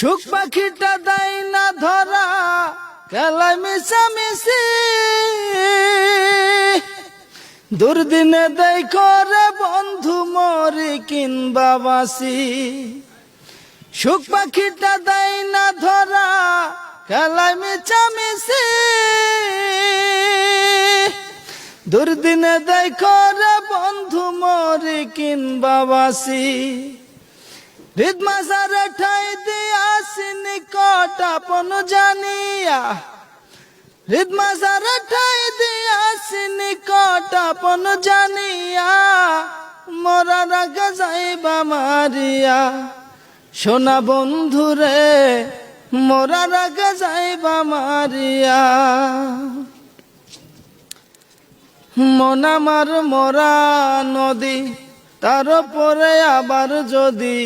সুখ পাখিটা দেয় না ধরা খেলায় মিশামিশি। দুর্দিনে দেয় করে বন্ধু মরি কিনবা বাসি সুখ পাখিটা দেয় না ধরা খেলায় মিশামিশি। দুর্দিনে দেয় করে বন্ধু মরি কিনবা বাসি হৃদমাসারে ঠাই দিয়াছি নিকট আপন জানিয়া। হৃদমাসারে ঠাই দিয়াছি নিকট আপন জানিয়া। মরা রাখা যাইবা মারিয়া। সোনা বন্ধুরে মরা রাখা যাইবা মারিয়া। মন আমার মরা নদী, তার পরে আবার যদি